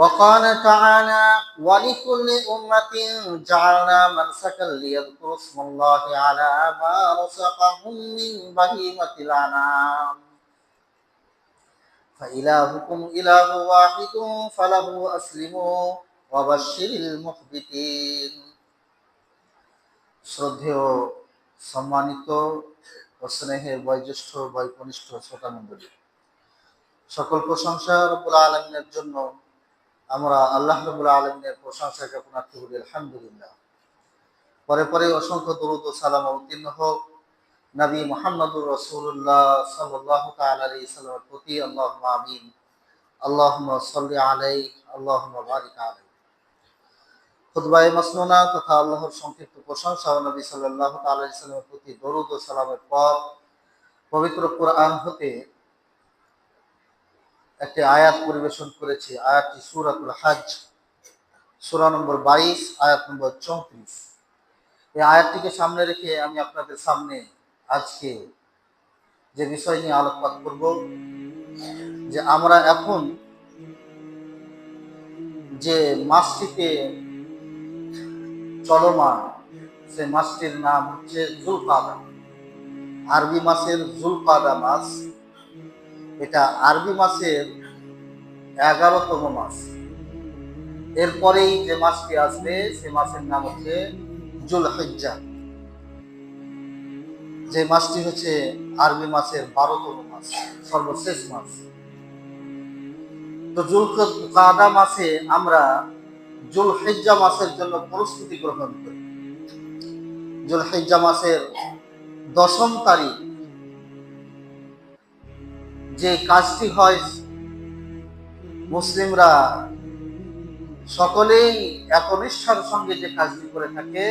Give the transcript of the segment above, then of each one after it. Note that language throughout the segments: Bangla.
وقال تعالى ولكل أمة جعلنا منسكا ليذكروا اسم الله على ما رزقهم من بهيمة الأنعام فإلهكم إله واحد فله أسلموا وبشر المخبتين শ্রদ্ধেয় সম্মানিত ও স্নেহের বয়োজ্যেষ্ঠ বয়কনিষ্ঠ শ্রোতা মণ্ডলী সকল প্রশংসা রব্বুল আলমিনের জন্য আমরা আল্লাহ রবুল আলমিনের প্রশংসা জ্ঞাপন করি আলহামদুলিল্লাহ। পরে পরে অসংখ্য দরুদ সালাম উত্তীর্ণ হোক। নবী মোহাম্মদুর রসুল্লাহ সাল্লাহ আলী সাল্লামের প্রতি আল্লাহ আমিন। আল্লাহ সাল্লি আলাই আল্লাহ বারিক আলাই খুতবাই মাসনুনা তথা আল্লাহর সংক্ষিপ্ত প্রশংসা নবী সাল্লাহ সাল্লামের প্রতি দরুদ সালামের পর পবিত্র কোরআন হতে একটি আয়াত পরিবেশন করেছি, আয়াতটি সুরাতুল হাজ, সুরা নম্বর বাইশ, আয়াত নম্বর চৌত্রিশ। এই আয়াতটিকে সামনে রেখে আমি আপনাদের সামনে আজকে যে বিষয় নিয়ে আলোকপাত করব, যে আমরা এখন যে মাসটিতে চলমান সে মাসটির নাম হচ্ছে জুলকাদা। আরবি মাসের জুলকাদা মাস এটা আরবি মাসের এগারোতম মাস। এরপরেই যে মাসটি আসবে, সে মাসের নাম হচ্ছে জুল হজ্জা যে মাসটি হচ্ছে আরবি মাসের বারোতম মাস, সর্বশেষ মাস। তো জুল কাদা মাসে আমরা জুল হেজ্জা মাসের জন্য প্রস্তুতি গ্রহণ করি। জুল হেজ্জা মাসের দশম তারিখ যে কাজটি হয়, মুসলিমরা সকলেই একনিষ্ঠার সঙ্গে যে কাজটি করে থাকে,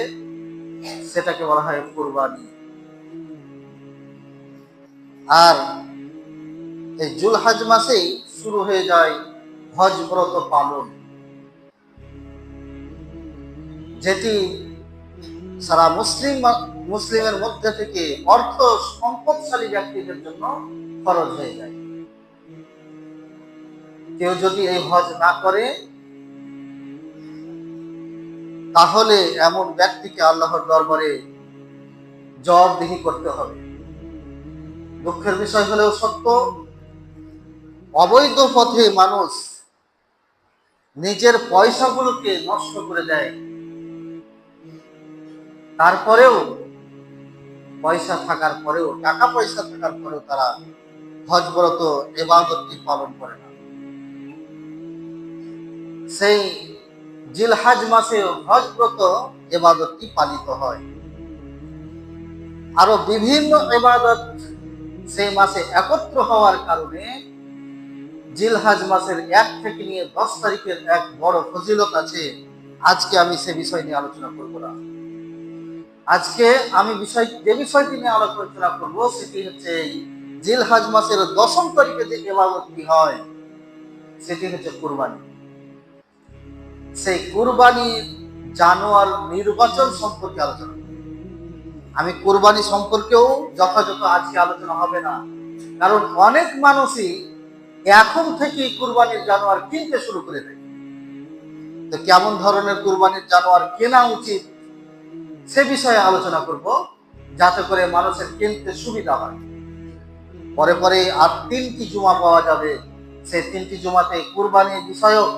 সেটাকে বলা হয় কোরবানি। আর এই জুলহাজ মাসেই শুরু হয়ে যায় হজ ব্রত পালন, যেটি সারা মুসলিম, মুসলিমের মধ্যে থেকে অর্থ সম্পদশালী ব্যক্তিদের জন্য খরচ হয়ে যায়। কেউ যদি এই হজ না করে, তাহলে এমন ব্যক্তিকে আল্লাহর দরবারে জবাবদিহি করতে হবে। দুঃখের বিষয় হলেও সত্য, অবৈধ পথে মানুষ নিজের পয়সাগুলোকে নষ্ট করে দেয়। তারপরেও পয়সা থাকার পরেও, টাকা পয়সা থাকার পরেও তারা হজ ব্রত এবাদতটি পালন করে না। সেই জিলহাজ মাসে হজ ব্রত এবাদতটি পালিত হয়। আরও বিভিন্ন এবাদত সেই মাসে একত্র হওয়ার কারণে জিলহাজ মাসের এক থেকে নিয়ে দশ তারিখের এক বড় ফজিলত আছে। আজকে আমি সে বিষয় নিয়ে আলোচনা করব না। আজকে আমি বিষয়, যে বিষয়টি নিয়ে আলোচনা করব সেটি হচ্ছে জিলহাজ মাসের দশম তারিখে যে এবাদতটি হয়, সেটি হচ্ছে কুরবানি। সেই কুরবানির জানোয়ার নির্বাচন সম্পর্কে আলোচনা আমি কুরবানি সম্পর্কেও যথাযথ আজকে আলোচনা হবে না। কারণ অনেক মানুষই এখন থেকে কুরবানির জানোয়ার কিনতে শুরু করে দেয় তো কেমন ধরনের কুরবানির জানোয়ার কেনা উচিত সে বিষয়ে আলোচনা করব, যাতে করে মানুষের কিনতে সুবিধা হয়। পরে পরে আর তিনটি জুমা পাওয়া যাবে। সেই তিনটি জুমাতে কুরবানির বিষয়ক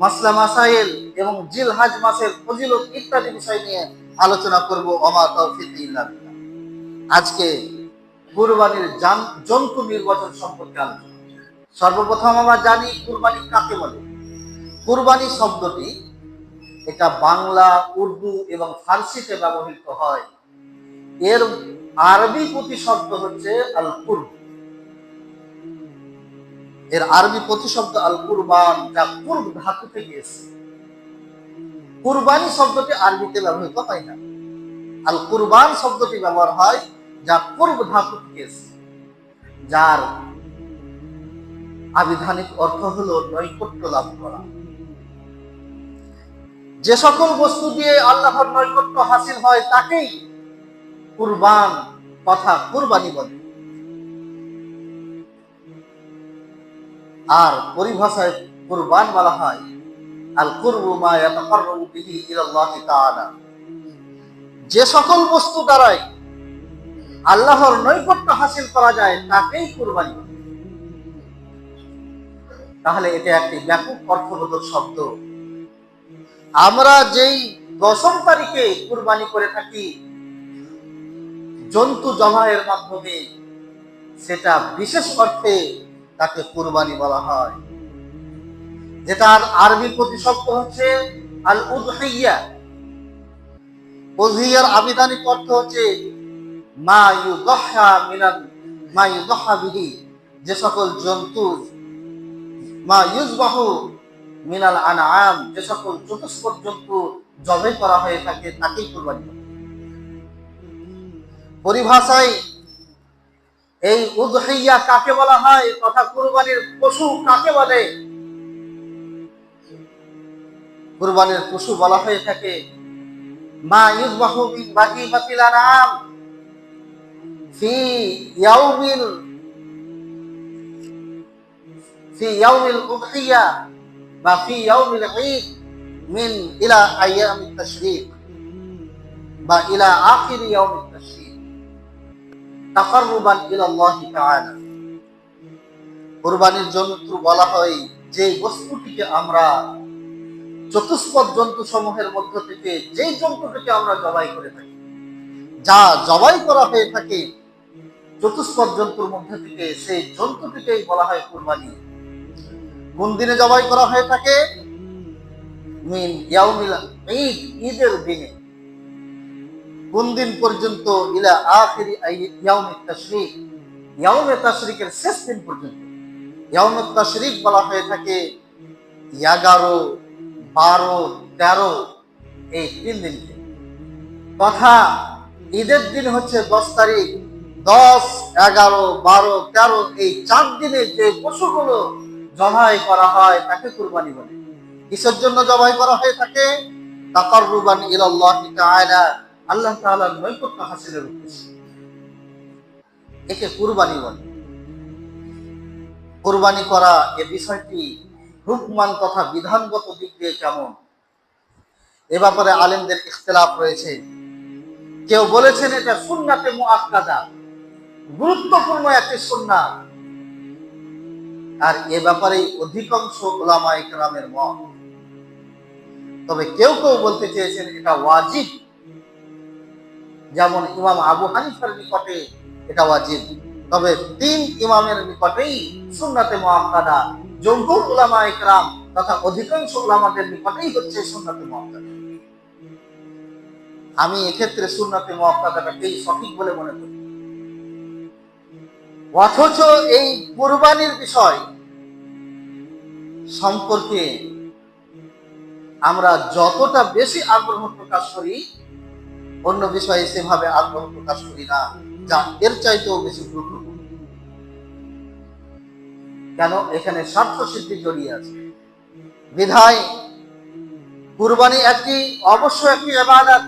মাসলা মাসাইল এবং জিলহাজ মাসের ফজিলত ইত্যাদি বিষয় নিয়ে আলোচনা করব। অমা তৌফিক। আজকে কুরবানির জন্তু নির্বাচন সম্পর্কে আলোচনা। সর্বপ্রথম আমরা জানি কুরবানি কাকে বলে। কুরবানি শব্দটি এটা বাংলা, উর্দু এবং ফার্সিতে ব্যবহৃত হয়। এর আরবি প্রতিশব্দ হচ্ছে আল কুরব এর আরবি প্রতিশব্দ আল কুরবান, যা কুরব ধাতু থেকে এসেছে কুরবানি শব্দটি আরবিতে ব্যবহৃত হয় না। আল কুরবান শব্দটি ব্যবহার হয়, যা কুরব ধাতু থেকে এসেছে যার আবিধানিক অর্থ হল নৈকট্য লাভ করা। যে সকল বস্তু দিয়ে আল্লাহর নৈকট্য হাসিল হয়, তাকেই কুরবান কথা কুরবানি বলে। আর পরিভাষায় কুরবান বলা হয় আল কুরবু মা ইয়াতাকাররাবু বিহি ইলাল্লাহি তাআলা যে সকল বস্তু দ্বারাই আল্লাহর নৈকট্য হাসিল করা যায়, তাকেই কুরবানি। তাহলে এটা একটি ব্যাপক অর্থবোধক শব্দ আমরা যেই দশম তারিখে কুরবানি করে থাকি, জন্তু জবাইয়ের মাধ্যমে, সেটা বিশেষ অর্থে তাকে কুরবানি বলা হয় যেটার আরবি প্রতিশব্দ হচ্ছে আল উদহিয়া উদহিয়ার আবিধানিক অর্থ হচ্ছে মা ইউদহা মিনাল, মা ইউদহা বিহি, যে সকল জন্তু, মা ইউজবাহু মিনাল আনআম, যে সকল চতুষ্পদ জন্তু জবে করা হয়ে থাকে, তাকেই কুরবানি। পরিভাষায় এই উদহিয়া কাকে বলা হয়? তথা কুরবানির পশু কাকে বলে? কুরবানির পশু বলা হয়ে থাকে, মা ইউজবাহু মিন বাহিমাতিল আনআম ফি ইয়াউমিল ফি ইয়াউমিল উদহিয়া বা ফি ইয়াউমিল ঈদ মিন ইলা আইয়ামিত তাশরীক বা ইলা আখির ইয়াউমিত তাশরীক। তাকাররুবান ইলা আল্লাহ তাআলা। কুরবানির জন্তু বলা হয়, যে বস্তুটিকে আমরা চতুষ্পদ জন্তু সমূহের মধ্য থেকে যেই জন্তুটিকে আমরা জবাই করে থাকি, যা জবাই করা হয়ে থাকে, চতুষ্পদ জন্তুর মধ্যে থেকে, সেই জন্তুটিকেই বলা হয় কুরবানি। কোন দিনে জবাই করা হয়ে থাকে? মিন ঈদের দিনে। কোন দিন পর্যন্ত? ইলা আখিরি ইয়াউমিত তাশরিক। ইয়াউমে তাশরিকের শেষ দিন পর্যন্ত। ইয়াউমে তাশরিক বলা হয়ে থাকে এগারো, বারো, তেরো, এই তিন দিনকে। তথা ঈদের দিন হচ্ছে দশ তারিখ। দশ, এগারো, বারো, তেরো, এই চার দিনে যে পশুগুলো জবাই করা হয় তাকে কুরবানি বলে। কিসের জন্য জবাই করা হয়ে থাকে? তাকার রুবান ইলাল্লাহ তাআলা আল্লাহ তাআলার নৈকট্য হাসিলের উদ্দেশ্যে। একে কুরবানি বলে। কুরবানি করা এ বিষয়টি হুকমান তথা বিধানগত দিক দিয়ে কেমন? এ ব্যাপারে আলেমদের ইখতলাফ রয়েছে। কেউ বলেছেন এটা সুন্নাতে মুআক্কাদা, গুরুত্বপূর্ণ একটি সুন্নাত আর এ ব্যাপারে অধিকাংশ ওলামা ইকরামের মত। তবে কেউ কেউ বলতে চেয়েছেন এটা ওয়াজিব। যেমন ইমাম আবু হানিফার নিকটে এটা ওয়াজিব। তবে তিন ইমামের নিকটেই সুন্নাতে মুআক্কাদা। জমহুর উলামা ইকরাম তথা অধিকাংশ উলামাদের নিকটেই হচ্ছে সুন্নাতে মুআক্কাদা। আমি এক্ষেত্রে সুন্নাতে মুআক্কাদাটাকেই সঠিক বলে মনে করি। অথচ এই কুরবানির বিষয় সম্পর্কে আমরা যতটা বেশি আগ্রহ প্রকাশ করি অন্য বিষয়ে সেভাবে আগ্রহ প্রকাশ করি না, যা এর চাইতেও বেশি গুরুত্বপূর্ণ। কেন? এখানে স্বার্থ সিদ্ধি জড়িয়ে আছে। বিধায় কুরবানি একটি, অবশ্য একটি এবাদত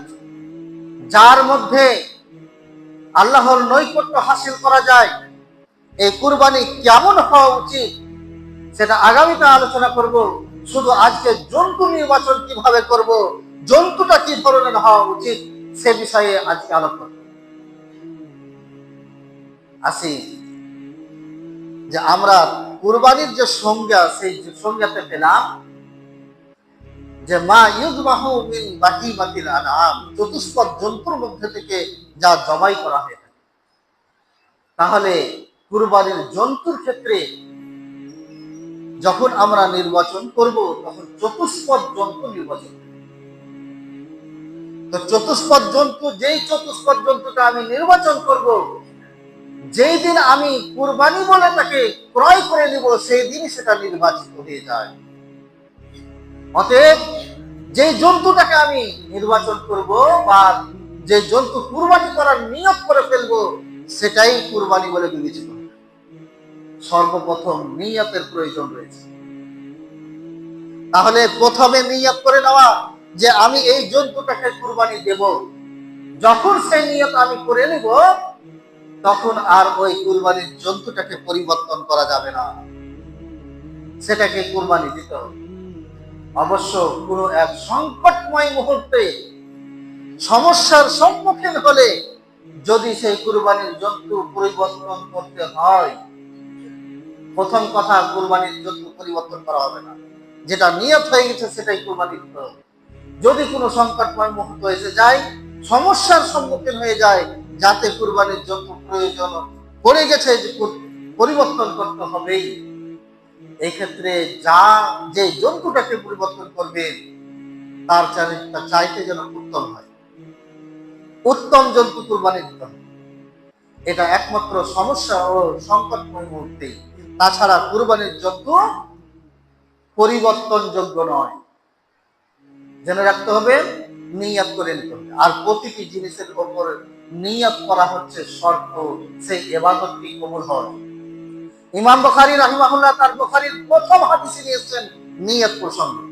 যার মধ্যে আল্লাহর নৈকট্য হাসিল করা যায়। এই কুরবানি কেমন হওয়া উচিত, সেটা আগামীতে আলোচনা করব। শুধু আজকে জন্তু নির্বাচন কীভাবে করব, জন্তুটা কি ধরনের হওয়া উচিত সে বিষয়ে আজকে করব। আসি যে আমরা কুরবানির যে সংজ্ঞা, সেই সংজ্ঞাতে পেলাম যে মা ইউজবাহু মিন বাহিমাতিল আনআম, চতুষ্পদ জন্তুর মধ্যে থেকে যা জবাই করা হয়ে থাকে তাহলে কুরবানির জন্তুর ক্ষেত্রে যখন আমরা নির্বাচন করব, তখন চতুষ্পদ জন্তু নির্বাচন। তো চতুষ্পদ জন্তু, যেই চতুষ্পদ জন্তুটা আমি নির্বাচন করব, যেই দিন আমি কুরবানি বলে তাকে ক্রয় করে নিব, সেই দিনই সেটা নির্বাচিত হয়ে যায়। অতএব যে জন্তুটাকে আমি নির্বাচন করব বা যে জন্তু কুরবানি করার নিয়োগ করে ফেলব, সেটাই কুরবানি বলে বিবেচিত। সর্বপ্রথম নিয়তের প্রয়োজন রয়েছে। তাহলে প্রথমে নিয়ত করে নেওয়া যে আমি এই জন্তুটাকে কুরবানি দেব। যখন সেই নিয়ত আমি করে নিব, তখন আর ওই কুরবানির জন্তুটাকে পরিবর্তন করা যাবে না। সেটাকে কুরবানি দিতে অবশ্য কোনো এক সংকটময় মুহূর্তে সমস্যার সম্মুখীন হলে যদি সেই কুরবানির জন্তু পরিবর্তন করতে হয়, প্রথম কথা কুরবানির জন্তু পরিবর্তন করা হবে না। যেটা নিয়ত হয়ে গেছে, সেটাই কুরবানি দিতে হবে। যদি কোনো সংকটময় মুহূর্ত এসে যায়, সমস্যার সম্মুখীন হয়ে যায়, যাতে কুরবানির জন্তু প্রয়োজন পড়ে গেছে যে পরিবর্তন করতে হবেই। এই ক্ষেত্রে যা, যে জন্তুটাকে পরিবর্তন করবে, তার চারিটা চাইতে যেন উত্তম হয়। উত্তম জন্তু কুরবানি দিতে হবে। এটা একমাত্র সমস্যা ও সংকটময় মুহূর্তে তাছাড়া কুরবানির জন্তু পরিবর্তনযোগ্য নয়। জেনে রাখতে হবে, নিয়াত করে নিতে হবে। আর প্রতিটি জিনিসের ওপর নিয়াত করা হচ্ছে শর্ত, সেই এবাদতটি কবুল হয় ইমাম বখারি রাহিমাহুল্লাহ তার বখারির প্রথম হাদিসে নিয়েছেন নিয়াত প্রসঙ্গে।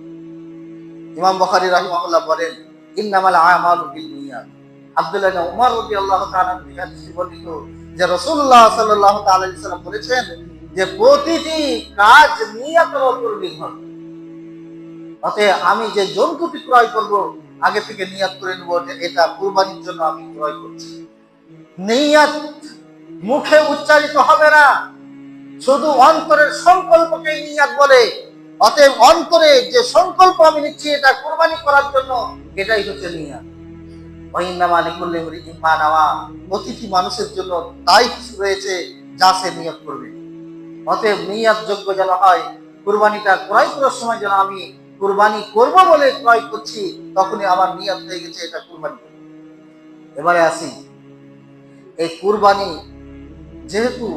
ইমাম বখারি রাহিমাহুল্লাহ বলেন, ইন্নামাল আমালু বিল নিয়াত। আব্দুল্লাহ উমর রাদিয়াল্লাহু তাআলা হাদিসে বর্ণিত যে রাসূলুল্লাহ সাল্লাল্লাহু তাআলা আলাইহি সাল্লাম বলেছেন যে প্রতিটি কাজ নিয়াতের উপর নির্ভর। অতএব আমি যে জন্তুটি ক্রয় করব, আগে থেকে নিয়াত করে নেব যে এটা কুরবানির জন্য আমি ক্রয় করছি। নিয়াত মুখে উচ্চারিত হবে না, শুধু অন্তরের সংকল্পকেই নিয়াত বলে। অতএব অন্তরে যে সংকল্প আমি নিচ্ছি এটা কুরবানি করার জন্য, এটাই হচ্ছে নিয়াত। লিকুল্লি ইমরিইন মা নাওয়া প্রতিটি মানুষের জন্য তাই কিছু রয়েছে যা সে নিয়ত করবে। অতএব নিয়াত যোগ্য যেন হয়, কুরবানিটা ক্রয় করার সময় যেন আমি কুরবানি করব বলে ক্রয় করছি, তখনই আমার নিয়ত হয়ে গেছে এটা কুরবানি। এবারে আসি। এই কুরবানি যেহেতু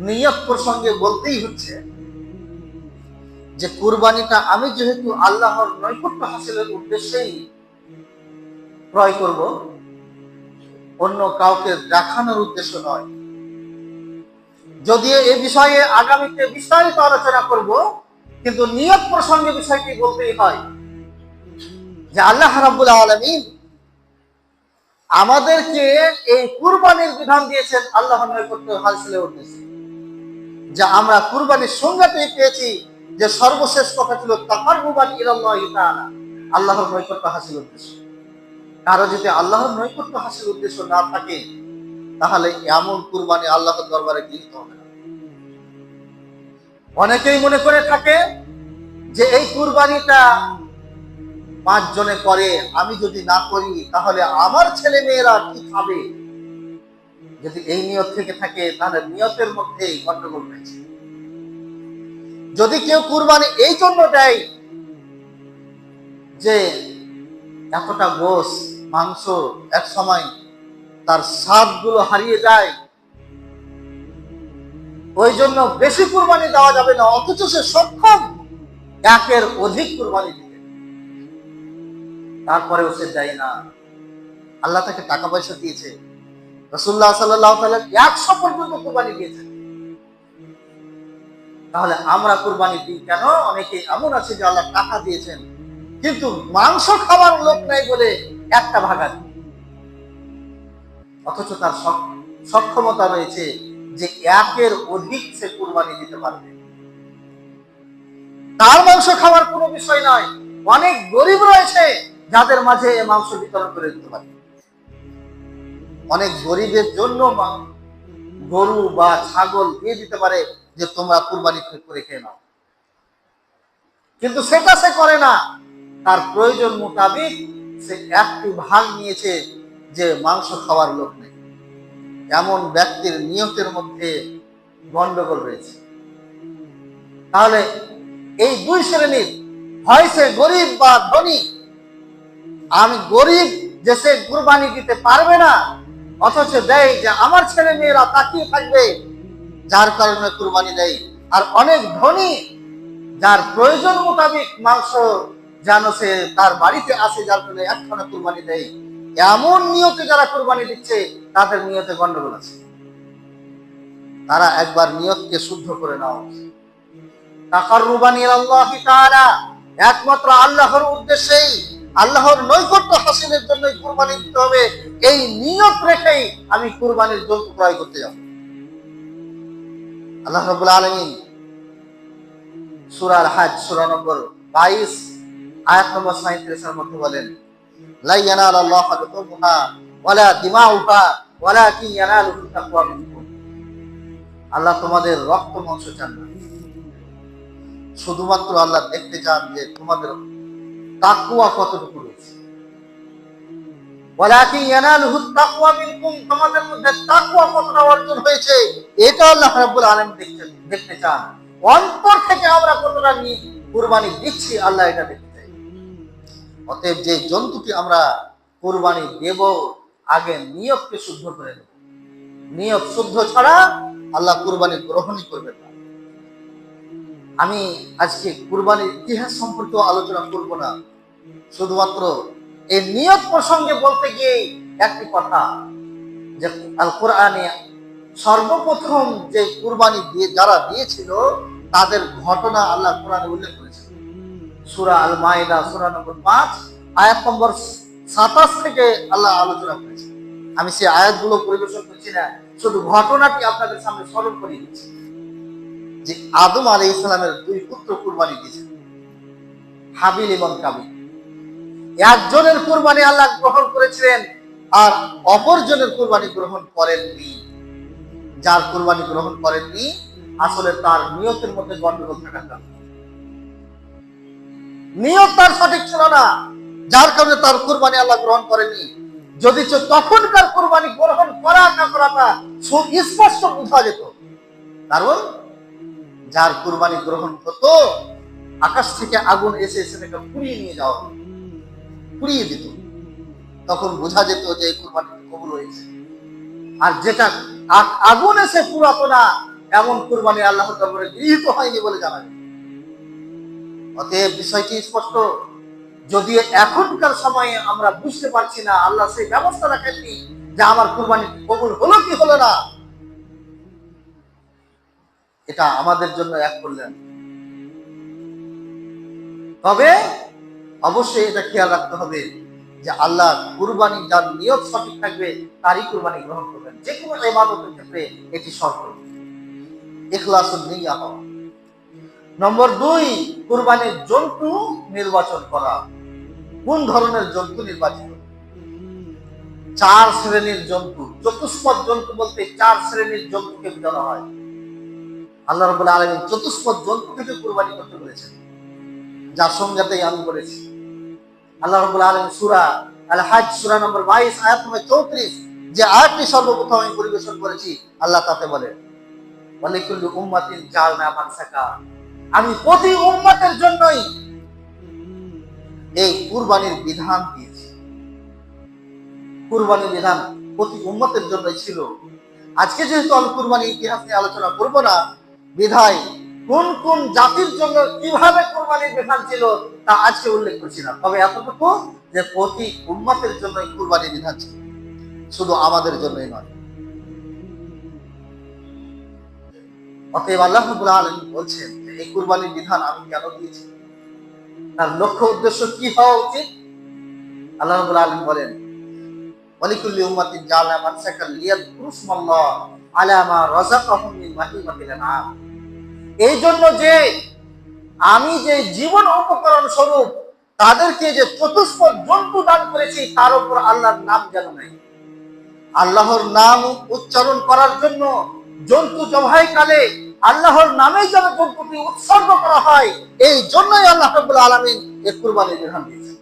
নিয়ত প্রসঙ্গে বলতেই হচ্ছে যে কুরবানিটা আমি যেহেতু আল্লাহর নৈকট্য হাসিলের উদ্দেশ্যেই ক্রয় করব, অন্য কাউকে দেখানোর উদ্দেশ্য নয়। যদিও এ বিষয়ে আগামীতে বিস্তারিত আলোচনা করব কিন্তু নিয়ত প্রসঙ্গে বিষয়টি বলতেই হয় যে আল্লাহ রাব্বুল আলামিন আমাদেরকে এই কুরবানির বিধান দিয়েছেন আল্লাহর নৈকট্য হাসিলের উদ্দেশ্যে যে আমরা কুরবানির সংজ্ঞাতেই পেয়েছি যে সর্বশেষ কথা ছিল ইলাল্লাহি তাআলা, আল্লাহর নৈকট্য হাসিল উদ্দেশ্য। কারও যদি আল্লাহর নৈকট্য হাসিল উদ্দেশ্য না থাকে, তাহলে এমন কুরবানি আল্লাহর দরবারে গৃহীত হবে না। অনেকেই মনে করে থাকে যে এই কুরবানিটা পাঁচ জনে করে, আমি যদি না করি, তাহলে আমার ছেলে মেয়েরা কি খাবে? যদি এই নিয়ত থেকে থাকে, তাহলে নিয়তের মধ্যে গন্ডগোল রয়েছে। যদি কেউ কুরবানি এই জন্য দেয় যে এতটা গোস মাংস এক সময় তার স্বাদগুলো হারিয়ে যায় ওই জন্য বেশি কুরবানি দেওয়া যাবে না, অথচ সে সক্ষম। একের অধিক কুরবানি দিতে তারপরেও সে দেয় না। আল্লাহ তাকে টাকা পয়সা দিয়েছে রসুল্লাহ সাল্লাহ একশো পর্যন্ত কুরবানি দিয়েছেন। তাহলে আমরা কুরবানি দিই কেন? অনেকে এমন আছে যে আল্লাহ টাকা দিয়েছেন, কিন্তু মাংস খাওয়ার লোক নাই বলে একটা ভাগা অথচ তার সক্ষমতা রয়েছে। যে একের অধিক সে কুরবানি দিতে পারবে। তার মাংস খাওয়ার কোনো বিষয় নয় অনেক গরিব রয়েছে যাদের মাঝে মাংস বিতরণ করে দিতে পারে। অনেক গরিবের জন্য গরু বা ছাগল দিয়ে দিতে পারে যে তোমরা কুরবানি করে খেয়ে নাও। কিন্তু সেটা সে করে না। তার প্রয়োজন মোতাবিক সে একটি ভাগ নিয়েছে যে মাংস খাওয়ার লোক নেই। এমন ব্যক্তির নিয়তের মধ্যে গন্ডগোল রয়েছে। তাহলে এই দুই শ্রেণির হয় সে গরিব বা ধনী? আমি গরিব যে সে কুরবানি দিতে পারবে না, অথচ দেয় যে আমার ছেলে মেয়েরা তাকিয়ে থাকবে, যার কারণে কুরবানি দেয়। আর অনেক ধনী, যার প্রয়োজন মোতাবেক মাংস যেন সে তার বাড়িতে আসে, যার জন্য একখানা কুরবানি দেয়। এমন নিয়তে যারা কোরবানি দিচ্ছে, তাদের নিয়তে গন্ডগোল আছে। তারা একবার নিয়তকে শুদ্ধ করে নাও। তাকাররুবান ইলাল্লাহি তাআলা, একমাত্র আল্লাহর উদ্দেশ্যেই, আল্লাহর নৈকট্য হাসিলের জন্য কুরবানি দিতে হবে। এই নিয়ত রেখেই আমি কুরবানির জন্তু ক্রয় করতে যাব। আল্লাহ রাব্বুল আলামিন সুরার হাজ, সুরা নম্বর বাইশ, আয়াত নম্বর সাঁত্রিশের মধ্যে বলেন আল্লাহ তোমাদের রক্ত মাংস চান না। শুধুমাত্র আল্লাহ দেখতে চান যে তোমাদের তাকওয়া কতটুকু রয়েছে। তোমাদের মধ্যে কতটা অর্জন হয়েছে, এটা আল্লাহ রাব্বুল আলামিন দেখতে চান। অন্তর থেকে আমরা কতটা নিয়ে কুরবানি দিচ্ছি, আল্লাহ এটা দেখতে অতএব যে জন্তুটি আমরা কোরবানি দেব, আগে নিয়তকে শুদ্ধ করে নেব। নিয়ত শুদ্ধ ছাড়া আল্লাহ কুরবানি গ্রহণই করবেন না। আমি আজকে কুরবানির ইতিহাস সম্পর্কে আলোচনা করব না। শুধুমাত্র এই নিয়ত প্রসঙ্গে বলতে গিয়ে একটি কথা, যে আল কোরআনে সর্বপ্রথম যে কুরবানি দিয়ে যারা দিয়েছিল, তাদের ঘটনা আল্লাহ কোরআনে উল্লেখ করেছে সুরা আল মাইদা সুরা নম্বর পাঁচ, আয়াত নম্বর সাতাশ থেকে আল্লাহ আলোচনা করেছে আমি সেই আয়াতগুলো পরিবেশন করছি না, শুধু ঘটনাটি আপনাদের সামনে স্মরণ করিয়ে দিচ্ছি। যে আদম আলী ইসলামের দুই পুত্র কুরবানি দিয়েছেন, হাবিল এবং কাবিল। একজনের কুরবানি আল্লাহ গ্রহণ করেছিলেন, আর অপরজনের কুরবানি গ্রহণ করেননি। যার কুরবানি গ্রহণ করেননি, আসলে তার নিয়তের মধ্যে গন্ডগোল থাকার কারণ। নিয়ত তার সঠিক ছিল না। যার কারণে তার কুরবানি আল্লাহ গ্রহণ করেনি। যদি চ- তখনকার কুরবানি গ্রহণ করা না করাটা সু- স্পষ্ট বোঝা যেত। কারণ যার কুরবানি গ্রহণ হতো আকাশ থেকে আগুন এসে সেটাকে পুড়িয়ে নিয়ে যাওয়া। পুড়িয়ে দিত। তখন বোঝা যেত যে এই কুরবানি কবুল হয়েছে। আর যেটা আগুন এসে পুরাতো না, এমন কুরবানি আল্লাহ গৃহীত হয়নি বলে জানা যায়। অতএব বিষয়টি স্পষ্ট। যদিও এখনকার সময়ে আমরা বুঝতে পারছি না, আল্লাহ সেই ব্যবস্থা রাখেননি যে আমার কুরবানি কবুল হলো কি হলো না। এটা আমাদের জন্য এক করলেন তবে অবশ্যই এটা খেয়াল রাখতে হবে যে আল্লাহ কুরবানি যার নিয়ত সঠিক থাকবে, তারই কুরবানি গ্রহণ করবেন। যে কোনো ইবাদতের ক্ষেত্রে এটি শর্ত। ইখলাসুল নিয়া হওয়া নম্বর দুই, কুরবানির জন্তু নির্বাচন করা। কোন ধরনের জন্তু নির্বাচিত? চার শ্রেণির জন্তু। চতুষ্পদ জন্তু বলতে চার শ্রেণির জন্তুকে বোঝানো হয়। আল্লাহ রবুল আলমী চতুষ্পদ জন্তু থেকে কুরবানি করতে বলেছেন। যার সংজ্ঞাতেই আমি বলেছি। আল্লাহ রবুল আলম সুরা আল সুরা নম্বর বাইশ, আয়াত নম্বর চৌত্রিশ, যে আয়াতটি সর্বপ্রথম আমি পরিবেশন করেছি, আল্লাহ তাতে বলে ওয়ালিকুল্লু উম্মাতিন জালনা মানসাকা। আমি প্রতি উম্মতের জন্যই এই কুরবানির বিধান দিয়েছি। কুরবানির বিধান প্রতি উম্মতের জন্যই ছিল। আজকে যেহেতু আমি কুরবানির ইতিহাস নিয়ে আলোচনা করব না, বিধায় কোন কোন জাতির জন্য কীভাবে কুরবানির বিধান ছিল তা আজকে উল্লেখ করছি না। তবে এতটুকু যে প্রতি উম্মতের জন্য কুরবানির বিধান ছিল। শুধু আমাদের জন্যই নয়। অতএব আল্লাহ বলছেন এই কুরবানির বিধান আমি কেন দিয়েছি? তার লক্ষ্য উদ্দেশ্য কি হওয়া উচিত? আল্লাহ বলেন, ওয়ালিকুল্লি উম্মাতিন জাআলনা মানসাকাল লিয়াযকুরু ইসমাল্লাহ আলা মা রাযাকাহুম মিন এই জন্য যে আমি যে জীবন উপকরণ স্বরূপ তাদেরকে যে জন্তু দান করেছি, তার উপর আল্লাহর নাম যেন নাই। আল্লাহর নাম উচ্চারণ করার জন্য জন্তু জবাই কালে আল্লাহর নামে যেন জন্তুটি উৎসর্গ করা হয়, এই জন্যই আল্লাহ রাব্বুল আলামিন এই কুরবানির বিধান দিয়েছেন।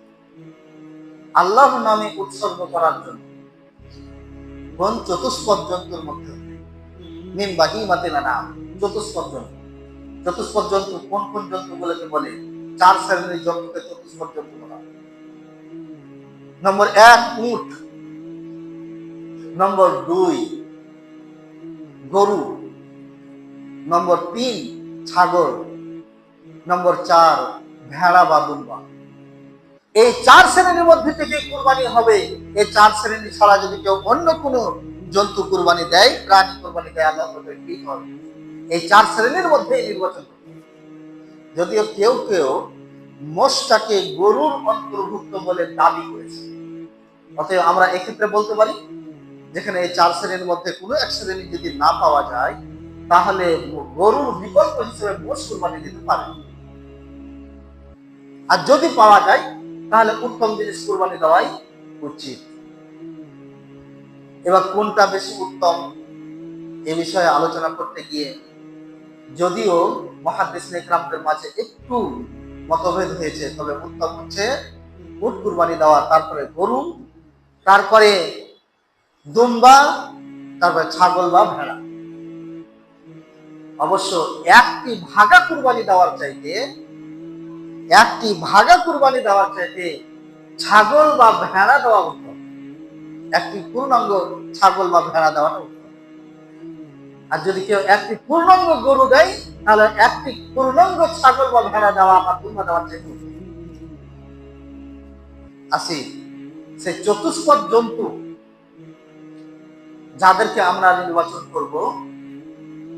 আল্লাহর নামে উৎসর্গ করার জন্য কোন চতুষ্পদ জন্তুর মধ্যে মিন বাহিমাতে নাম চতুষ্পদ জন্তু চতুষ্পদ জন্তু কোন কোন জন্তুগুলোকে বলে? চার শ্রেণির জন্তুকে চতুষ্পদ জন্তু বলা নম্বর এক, উট। নম্বর দুই, গরু। নম্বর তিন, ছাগল। নম্বর চার, ভেড়া বা দুম্বা। এই চার শ্রেণির মধ্যে থেকে কোরবানি হবে। এই চার শ্রেণি ছাড়া যদি কেউ অন্য কোনো জন্তু কুরবানি দেয়, প্রাণী কোরবানি দেয়, আল্লাহ হবে এই চার শ্রেণির মধ্যে নির্বাচন যদিও কেউ কেউ মোষটাকে গরুর অন্তর্ভুক্ত বলে দাবি করেছে। অতএব আমরা এক্ষেত্রে বলতে পারি, যেখানে এই চার শ্রেণির মধ্যে কোনো এক শ্রেণি যদি না পাওয়া যায় তাহলে গরুর বিকল্প হিসেবে মোষ কুরবানি দিতে পারে। আর যদি পাওয়া যায়, তাহলে উত্তম জিনিস কোরবানি দেওয়াই উচিত। এবার কোনটা বেশি উত্তম, এ বিষয়ে আলোচনা করতে গিয়ে যদিও মহাদেশ নেকরামদের মাঝে একটু মতভেদ হয়েছে, তবে উত্তম হচ্ছে উট কুরবানি দেওয়া, তারপরে গরু, তারপরে দুম্বা, তারপরে ছাগল বা ভেড়া। অবশ্য একটি ভাগা কুরবানি দেওয়ার চাইতে, একটি ভাগা কুরবানি দেওয়ার চাইতে ছাগল বা ভেড়া দেওয়া উত্তম একটি পূর্ণাঙ্গ ছাগল বা ভেড়া দেওয়াটা উত্তম আর যদি কেউ একটি পূর্ণাঙ্গ গরু দেয়, তাহলে একটি পূর্ণাঙ্গ ছাগল বা ভেড়া দেওয়া বা দুম্বা দেওয়ার চাইতে। আসি সে চতুষ্পদ জন্তু, যাদেরকে আমরা নির্বাচন করব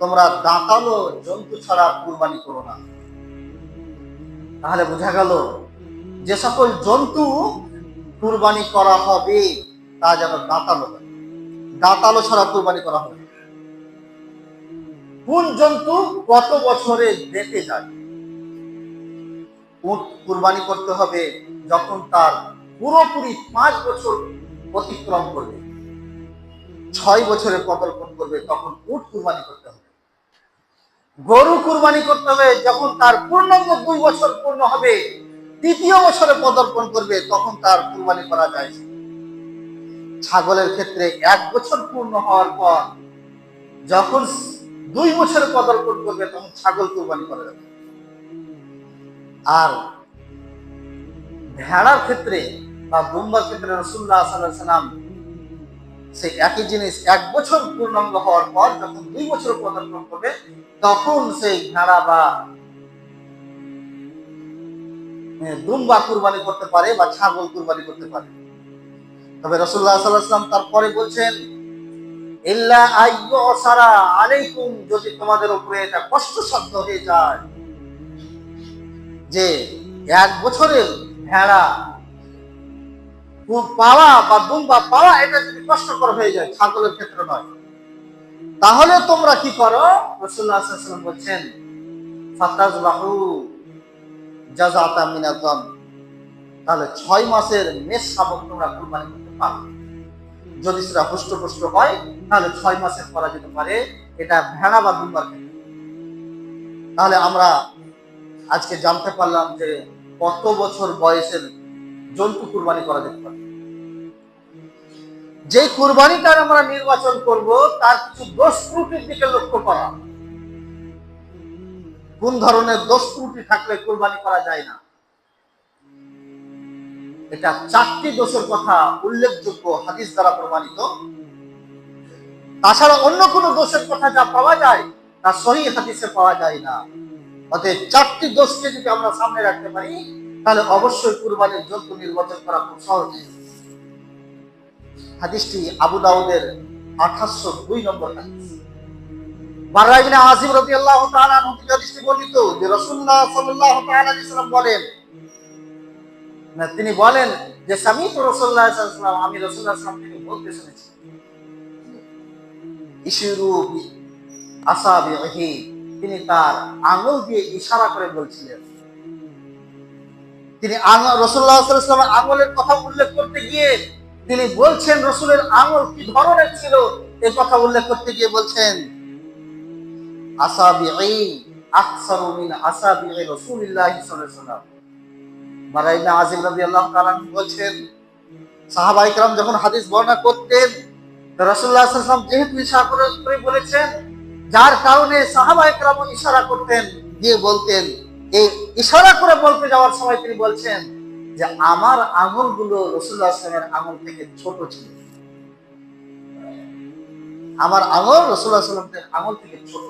তোমরা দাঁতালো জন্তু ছাড়া কুরবানি করো না। তাহলে বোঝা গেল যে সকল জন্তু কুরবানি করা হবে, তা যেন দাঁতালো দাঁতালো ছাড়া কুরবানি করা হবে কোন জন্তু কত বছরে বেঁচে যায়? উট কুরবানি করতে হবে যখন তার পুরোপুরি পাঁচ বছর অতিক্রম করবে। ছয় বছরে পদার্পণ করবে, তখন উট কুরবানি করতে হবে। গরু কুরবানি করতে হবে, যখন তার পূর্ণাঙ্গ দুই বছর পূর্ণ হবে তৃতীয় বছরে পদার্পণ করবে, তখন তার কুরবানি করা যায়। ছাগলের ক্ষেত্রে এক বছর পূর্ণ হওয়ার পর, যখন দুই বছরে পদার্পণ করবে, তখন ছাগল কুরবানি করা যাবে। আর ভেড়ার ক্ষেত্রে বা দুম্বার ক্ষেত্রে রসুল্লাহ সাল্লাম সেই একই জিনিস এক বছর পূর্ণাঙ্গ হওয়ার পর যখন দুই বছর পদার্পণ করবে, তখন সেই ভেড়া বা দুম্বা কুরবানি করতে পারে বা ছাগল কুরবানি করতে পারে। তবে রসুল্লাহ সাল্লাম তারপরে বলছেন, ইল্লা আইয়ু সারা আলাইকুম যদি তোমাদের উপরে এটা কষ্টসাধ্য হয়ে যায়, যে এক বছরের ভেড়া পাওয়া বা দুম্বা পাওয়া, এটা যদি কষ্টকর হয়ে যায়, ছাগলের ক্ষেত্রে নয়। তাহলে তোমরা কি করো? রসুল্লাহ বলছেন, ফাতাজবাহু জাজাতা মিনাদম তাহলে ছয় মাসের মেষ শাবক তোমরা কুরবানি করতে পারো। যদি সেটা হুষ্টপুষ্ট হয়, তাহলে ছয় মাসের করা যেতে পারে, এটা ভেড়া বা দুম্বার ক্ষেত্রে তাহলে আমরা আজকে জানতে পারলাম যে কত বছর বয়সের জন্তু কুরবানি করা যেতে পারে। যে কুরবানিটার আমরা নির্বাচন করব, তার কিছু দোষ ত্রুটির দিকে লক্ষ্য করা। কোন ধরনের দোষ ত্রুটি থাকলে কুরবানি করা যায় না? এটা চারটি দোষের কথা উল্লেখযোগ্য হাদিস দ্বারা প্রমাণিত। তাছাড়া অন্য কোনো দোষের কথা যা পাওয়া যায়, তা সহি হাদিসে পাওয়া যায় না। অতএব চারটি দোষকে যদি আমরা সামনে রাখতে পারি তাহলে অবশ্যই কুরবানির জন্তু নির্বাচন করা খুব সহজ। হাদিসটি আবু দাউদের আঠাশশো দুই নম্বর আজিম তাআলা আনহু থেকে হাদিসটি বর্ণিত যে তাআলা আলাইহি বলেন তিনি বলেন যে স্বামী তো সাল্লাম আমি সাল্লাল্লাহু থেকে বলতে শুনেছি। ইশিরু বি আসাবিহি তিনি তার আঙুল দিয়ে ইশারা করে বলছিলেন। তিনি রসুল্লাহ আঙুলের কথা উল্লেখ করতে গিয়ে তিনি বলছেন, রসুলের আঙুল কি ধরনের ছিল? এই কথা উল্লেখ করতে গিয়ে বলছেন বলছেন যখন হাদিস বর্ণনা করতেন যেহেতু ইশারা করে বলেছেন, যার কারণে সাহাবা ইকরাম ইশারা করতেন দিয়ে বলতেন এই ইশারা করে বলতে যাওয়ার সময় তিনি বলছেন যে আমার আঙুলগুলো রসুল্লাহ আসলামের আঙুল থেকে ছোট ছিল। আমার আঙুল সাল্লামের আঙুল থেকে ছোট।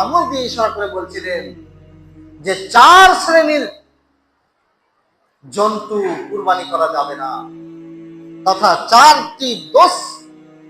আঙুল দিয়ে ইশারা করে বলছিলেন যে চার শ্রেণির জন্তু কুরবানি করা যাবে না, তথা চারটি দোষ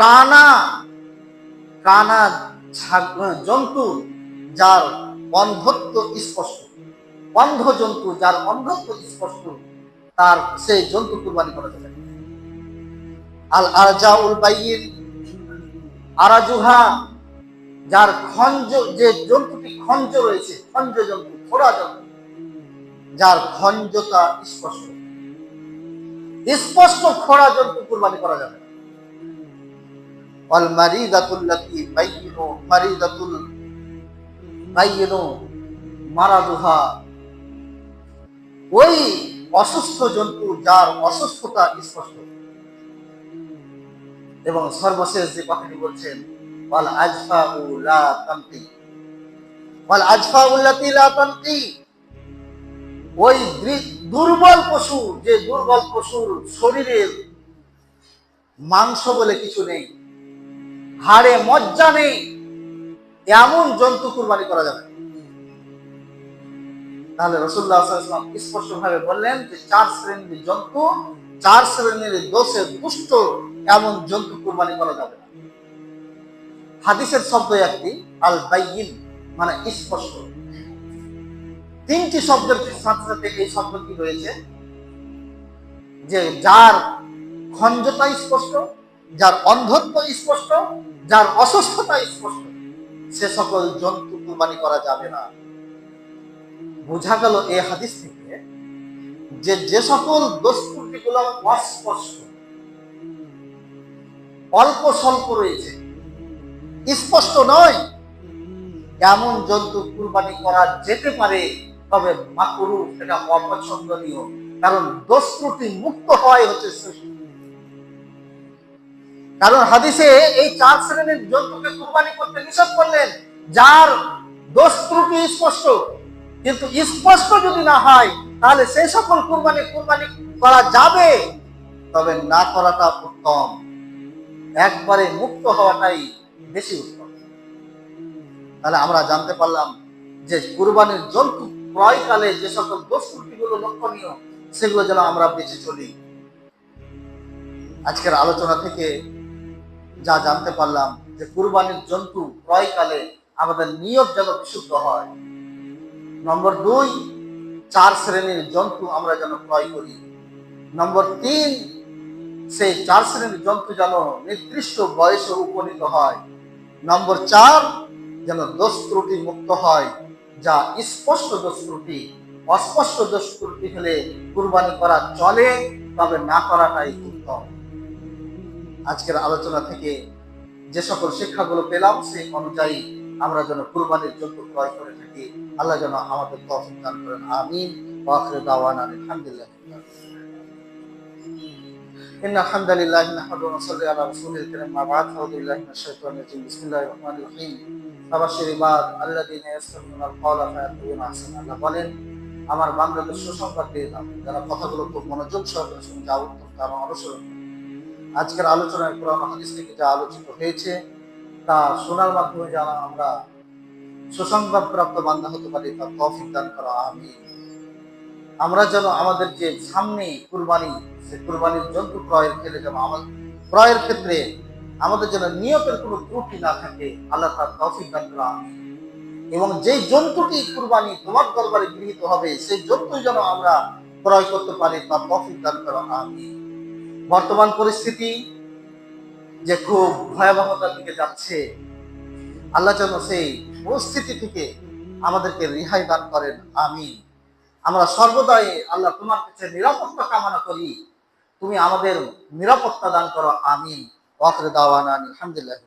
কানা কানা জন্তু যার অন্ধত্ব স্পষ্ট। অন্ধ জন্তু যার অন্ধত্ব স্পষ্ট, তার সেই জন্তু কুরবানি করা যাবে। আল আরজাউল বাইয়িন, আরাজুহা, যার খঞ্জ যে জন্তুটি খঞ্জ রয়েছে, খঞ্জ জন্তু, খোড়া জন্তু, যার খঞ্জতা স্পষ্ট। স্পষ্ট খোড়া জন্তু কুরবানি করা যাবে মারাদুহা। ওই অসুস্থ জন্তু যার অসুস্থতা স্পষ্ট। এবং সর্বশেষ যে কথাটি বলছেন আজফা ওই দুর্বল পশু যে দুর্বল পশুর শরীরের মাংস বলে কিছু নেই। হাড়ে মজ্জা নেই। এমন জন্তু কুরবানি করা যাবে। তাহলে রসুল্লাহ ইসলাম স্পষ্ট ভাবে বললেন যে চার শ্রেণির জন্তু, চার শ্রেণির দোষে দুষ্ট এমন জন্তু কুরবানি করা যাবে। হাদিসের শব্দ একটি আল বাইয়িন মানে স্পষ্ট। তিনটি শব্দের সাথে সাথে এই শব্দটি রয়েছে যে যার খঞ্জতা স্পষ্ট যার অন্ধত্ব স্পষ্ট, যার অসুস্থতা স্পষ্ট, সে সকল জন্তু কুরবানি করা যাবে না। বোঝা গেল এই হাদিস থেকে যে যে সকল দোষগুলো অস্পষ্ট, অল্প স্বল্প রয়েছে, স্পষ্ট নয়। এমন জন্তু কুরবানি করা যেতে পারে, তবে মাকুরু এটা অপছন্দনীয়, কারণ দোষ ত্রুটি মুক্ত হওয়াই হচ্ছে শ্রেষ্ঠ কারণ হাদিসে এই চার শ্রেণির জন্তুকে কুরবানি করতে নিষেধ করলেন, যার দোষ ত্রুটি স্পষ্ট। কিন্তু স্পষ্ট যদি না হয়, তাহলে সেই সকল কুরবানি কুরবানি করা যাবে, তবে না করাটা উত্তম। একবারে মুক্ত হওয়াটাই বেশি উত্তম। তাহলে আমরা জানতে পারলাম যে কুরবানির জন্তু ক্রয়কালে যে সকল দোষ ত্রুটিগুলো লক্ষণীয়, সেগুলো যেন আমরা বেঁচে চলি। আজকের আলোচনা থেকে যা জানতে পারলাম যে কুরবানির জন্তু ক্রয়কালে আমাদের নিয়ত যেন বিশুদ্ধ হয়। নম্বর দুই, চার শ্রেণির জন্তু আমরা যেন ক্রয় করি। নম্বর তিন, সেই চার শ্রেণির জন্তু যেন নির্দিষ্ট বয়সে উপনীত হয়। নম্বর চার, যেন দোষ ত্রুটি মুক্ত হয়, যা স্পষ্ট দোষ ত্রুটি, অস্পষ্ট দোষ ত্রুটি হলে কুরবানি করা চলে, তবে না করাটাই উত্তম। আজকের আলোচনা থেকে যে সকল শিক্ষাগুলো পেলাম সেই অনুযায়ী আমরা যেন কুরবানির জন্তু ক্রয় করে থাকি আল্লাহ যেন আমাদের তৌফিক দান করেন আমিন ওয়া আখিরু দাওয়ানা আলহামদুলিল্লাহ إن الحمد لله نحمده ونصلي على رسوله الكريم ما بعد أعوذ بالله من الشيطان الرجيم بسم الله الرحمن الرحيم فبشر عباد الذين يستمعون القول فيتبعون أحسنه আল্লাহ বলেন আমার বান্দাদের সুসংবাদ দিয়ে দাও যারা কথাগুলো খুব মনোযোগ সহকারে শুনে যা উত্তম তারা অনুসরণ করে। আজকের আলোচনায় কোরআন হাদিস থেকে যা আলোচিত হয়েছে। তা শোনার মাধ্যমে যেন আমরা সুসংবাদ প্রাপ্ত বান্দা হতে পারি, তা তৌফিক দান করা আমি আমরা যেন আমাদের যে সামনে কুরবানি, সে কুরবানির জন্তু ক্রয়ের ক্ষেত্রে যেন আমাদের ক্রয়ের ক্ষেত্রে আমাদের যেন নিয়তের কোনো ত্রুটি না থাকে, আল্লাহ তার তৌফিক দান করা আমি এবং যেই জন্তুটি কুরবানি তোমার দরবারে গৃহীত হবে, সেই জন্তু যেন আমরা ক্রয় করতে পারি তার তৌফিক দান করা আমি বর্তমান পরিস্থিতি যে খুব ভয়াবহতার দিকে যাচ্ছে, আল্লাহ যেন সেই পরিস্থিতি থেকে আমাদেরকে রেহাই দান করেন আমি আমরা সর্বদাই আল্লাহ তোমার কাছে নিরাপত্তা কামনা করি। তুমি আমাদের নিরাপত্তা দান করো, আমিন। ওয়াকরে দাওয়ান আলহামদুলিল্লাহ